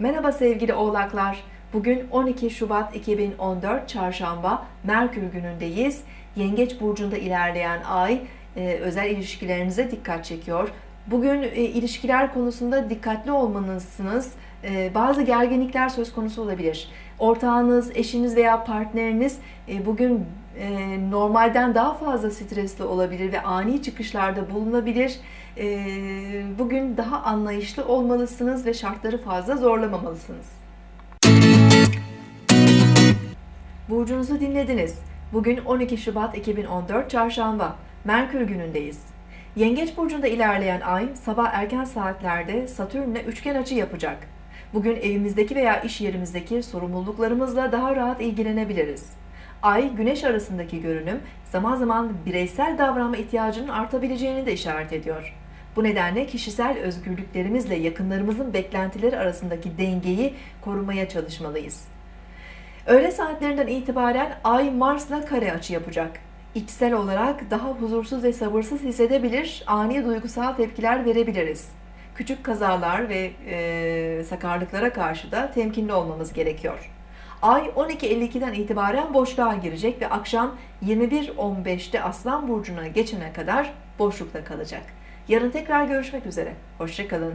Merhaba sevgili oğlaklar. Bugün 12 Şubat 2014 Çarşamba Merkür günündeyiz. Yengeç burcunda ilerleyen ay e, özel ilişkilerinize dikkat çekiyor. Bugün e, ilişkiler konusunda dikkatli olmalısınız. E, bazı gerginlikler söz konusu olabilir. Ortağınız, eşiniz veya partneriniz bugün e, normalden daha fazla stresli olabilir ve ani çıkışlarda bulunabilir. E, bugün daha anlayışlı olmalısınız ve şartları fazla zorlamamalısınız. Burcunuzu dinlediniz. Bugün 12 Şubat 2014 Çarşamba. Merkür günündeyiz. Yengeç burcunda ilerleyen ay sabah erken saatlerde Satürn'le üçgen açı yapacak. Bugün evimizdeki veya iş yerimizdeki sorumluluklarımızla daha rahat ilgilenebiliriz. Ay, güneş arasındaki görünüm zaman zaman bireysel davranma ihtiyacının artabileceğini de işaret ediyor. Bu nedenle kişisel özgürlüklerimizle yakınlarımızın beklentileri arasındaki dengeyi korumaya çalışmalıyız. Öğle saatlerinden itibaren Ay Mars'la kare açı yapacak. İçsel olarak daha huzursuz ve sabırsız hissedebilir, ani duygusal tepkiler verebiliriz. Küçük kazalar ve e, sakarlıklara karşı da temkinli olmamız gerekiyor. Ay 12.52'den itibaren boşluğa girecek ve akşam 21.15'te Aslan Burcu'na geçene kadar boşlukta kalacak. Yarın tekrar görüşmek üzere. Hoşçakalın.